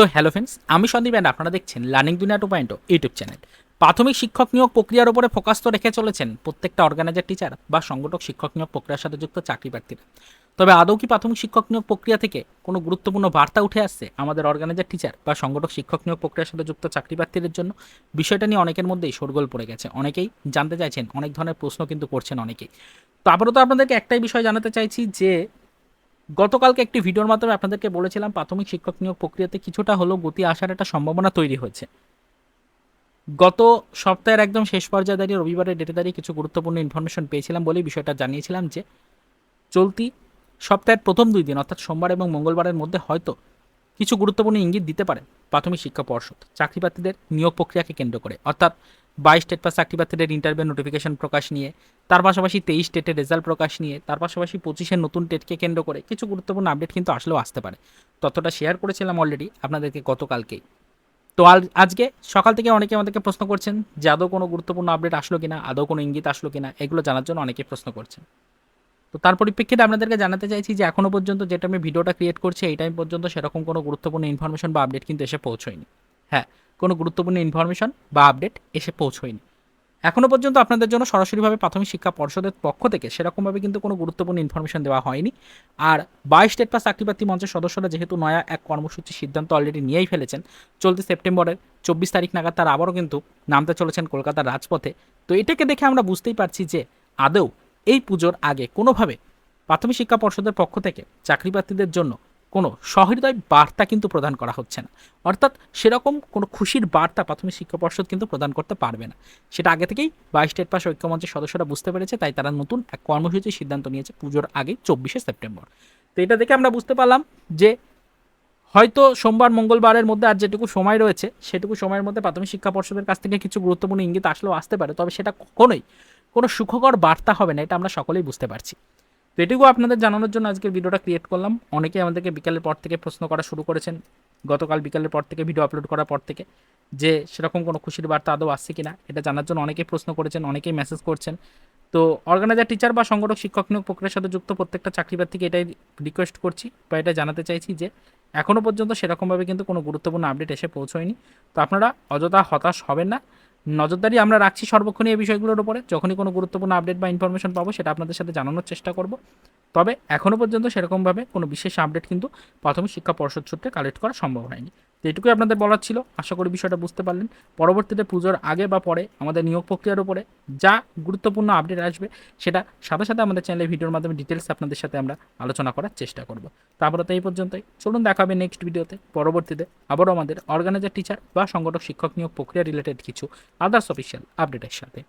তো hello friends আমি Sandeep and আপনারা দেখছেন লার্নিং দুনিয়া টু পয়েন্ট ইউটিউব চ্যানেল। প্রাথমিক শিক্ষক নিয়োগ প্রক্রিয়ার উপরে ফোকাস তো রেখে চলেছেন প্রত্যেকটা অর্গানাইজার টিচার বা সংগঠক শিক্ষক নিয়োগ প্রক্রিয়ার সাথে যুক্ত চাকরি প্রার্থীরা। তবে আদৌ কি প্রাথমিক শিক্ষক নিয়োগ প্রক্রিয়া থেকে কোনো গুরুত্বপূর্ণ বার্তা উঠে আসছে আমাদের অর্গানাইজার টিচার বা সংগঠক শিক্ষক নিয়োগ প্রক্রিয়ার সাথে যুক্ত চাকরি প্রার্থীদের জন্য? বিষয়টা নিয়ে অনেকের মধ্যেই শোরগোল পড়ে গেছে। অনেকেই জানতে চাইছেন, অনেক ধরনের প্রশ্ন কিন্তু করছেন অনেকেই। তো আপাতত আপনাদেরকে একটাই বিষয় জানাতে চাইছি যে গতকালকে একটি ভিডিওর মাধ্যমে আপনাদেরকে বলেছিলাম প্রাথমিক শিক্ষক নিয়োগ প্রক্রিয়াতে কিছুটা হলেও গতি আসার একটা সম্ভাবনা তৈরি হয়েছে। গত সপ্তাহের একদম শেষ পর্যায়ে দাঁড়িয়ে রবিবারের ডেটে দাঁড়িয়ে কিছু গুরুত্বপূর্ণ ইনফরমেশন পেয়েছিলাম বলেই বিষয়টা জানিয়েছিলাম যে, চলতি সপ্তাহের প্রথম দুই দিন, অর্থাৎ সোমবার এবং মঙ্গলবারের মধ্যে হয়তো কিছু গুরুত্বপূর্ণ ইঙ্গিত দিতে পারে প্রাথমিক শিক্ষা পর্ষদ চাকরি প্রার্থীদের নিয়োগ প্রক্রিয়াকে কেন্দ্র করে। অর্থাৎ বাইশ স্টেট পাস চাকরি প্রার্থীদের ইন্টারভিউ নোটিফিকেশন প্রকাশ নিয়ে, তার পাশাপাশি তেইশ স্টেটের রেজাল্ট প্রকাশ নিয়ে, তার পাশাপাশি পঁচিশের নতুন টেটকে কেন্দ্র করে কিছু গুরুত্বপূর্ণ আপডেট কিন্তু আসলেও আসতে পারে। ততটা শেয়ার করেছিলাম অলরেডি আপনাদেরকে গতকালকেই। তো আজকে সকাল থেকে অনেকে আমাদেরকে প্রশ্ন করছেন, যে আদৌ কোনো গুরুত্বপূর্ণ আপডেট আসলো কিনা, আদৌ কোনো ইঙ্গিত আসলো কিনা, এগুলো জানার জন্য অনেকে প্রশ্ন করছেন। তো তার পরিপ্রেক্ষিতে আপনাদেরকে জানাতে চাইছি যে এখনও পর্যন্ত যেটা আমি ভিডিওটা ক্রিয়েট করছি, এই টাইম পর্যন্ত সেরকম কোনো গুরুত্বপূর্ণ ইনফরমেশন বা আপডেট কিন্তু এসে পৌঁছয়নি। হ্যাঁ কোনো গুরুত্বপূর্ণ ইনফরমেশন বা আপডেট এসে পৌঁছয়নি। এখনও পর্যন্ত আপনাদের জন্য সরাসরিভাবে প্রাথমিক শিক্ষা পর্ষদের পক্ষ থেকে সেরকমভাবে কিন্তু কোনো গুরুত্বপূর্ণ ইনফরমেশন দেওয়া হয়নি। আর বাইশ স্টেট পাস চাকরি প্রার্থী মঞ্চের সদস্যরা যেহেতু নয়া এক কর্মসূচির সিদ্ধান্ত অলরেডি নিয়েই ফেলেছেন, চলতি সেপ্টেম্বরের চব্বিশ তারিখ নাগাদ তারা আবারও কিন্তু নামতে চলেছেন কলকাতার রাজপথে। তো এটাকে দেখে আমরা বুঝতেই পারছি যে আদৌ এই পুজোর আগে কোনোভাবে প্রাথমিক শিক্ষা পর্ষদের পক্ষ থেকে চাকরি প্রার্থীদের জন্য কোনো সহৃদয় বার্তা কিন্তু প্রদান করা হচ্ছে না। অর্থাৎ সেরকম কোনো খুশির বার্তা প্রাথমিক শিক্ষা পর্ষদ কিন্তু প্রদান করতে পারবে না। সেটা আগে থেকেই বাইশ স্টেট পাস ঐক্যমঞ্চের সদস্যরা বুঝতে পেরেছে, তাই তারা নতুন এক কর্মসূচির সিদ্ধান্ত নিয়েছে পুজোর আগে চব্বিশে সেপ্টেম্বর। তো এটা দেখে আমরা বুঝতে পারলাম যে হয়তো সোমবার, মঙ্গলবারের মধ্যে আর যেটুকু সময় রয়েছে, সেটুকু সময়ের মধ্যে প্রাথমিক শিক্ষা পর্ষদের কাছ থেকে কিছু গুরুত্বপূর্ণ ইঙ্গিত আসলেও আসতে পারে। তবে সেটা কখনোই কোনো সুখকর বার্তা হবে না, এটা আমরা সকলেই বুঝতে পারছি। তো এটুকু আপনাদের জানানোর জন্য আজকের ভিডিওটা ক্রিয়েট করলাম। অনেকে আমাদেরকে বিকালের পর থেকে প্রশ্ন করা শুরু করেছেন। গতকাল বিকালের পর থেকে ভিডিও আপলোড করার পর থেকে যে সেরকম কোনো খুশির বার্তা আদৌ আসছে কিনা, এটা জানার জন্য অনেকেই প্রশ্ন করেছেন, অনেকেই মেসেজ করছেন। তো অর্গানাইজার টিচার বা সংগঠক, শিক্ষক নিয়োগ প্রক্রিয়ার সাথে যুক্ত প্রত্যেকটা চাকরি প্রার্থীকে এটাই রিকোয়েস্ট করছি বা এটা জানাতে চাইছি যে এখনও পর্যন্ত সেরকমভাবে কিন্তু কোনো গুরুত্বপূর্ণ আপডেট এসে পৌঁছয়নি। তো আপনারা অযথা হতাশ হবেন না। নজরদারি আমরা রাখছি সর্বক্ষণীয় এই বিষয়গুলোর উপরে। যখনই কোনো গুরুত্বপূর্ণ আপডেট বা ইনফরমেশন পাবো, সেটা আপনাদের সাথে জানানোর চেষ্টা করব। তবে এখনও পর্যন্ত সেরকমভাবে কোনো বিশেষ আপডেট কিন্তু প্রাথমিক শিক্ষা পর্ষদ সূত্রে কালেক্ট করা সম্ভব হয়নি। তো এটুকুই আপনাদের বলার ছিল। আশা করি বিষয়টা বুঝতে পারলেন। পরবর্তীতে পুজোর আগে বা পরে আমাদের নিয়োগ প্রক্রিয়ার উপরে যা গুরুত্বপূর্ণ আপডেট আসবে, সেটা সাথে সাথে আমাদের চ্যানেলে ভিডিওর মাধ্যমে ডিটেলস আপনাদের সাথে আমরা আলোচনা করার চেষ্টা করব। তারপরে তো এই পর্যন্তই। চলুন দেখা হবে নেক্সট ভিডিওতে পরবর্তীতে আবারও আমাদের অর্গানাইজার টিচার বা সংগঠক, শিক্ষক নিয়োগ প্রক্রিয়া রিলেটেড কিছু আদার্স অফিসিয়াল আপডেটের সাথে।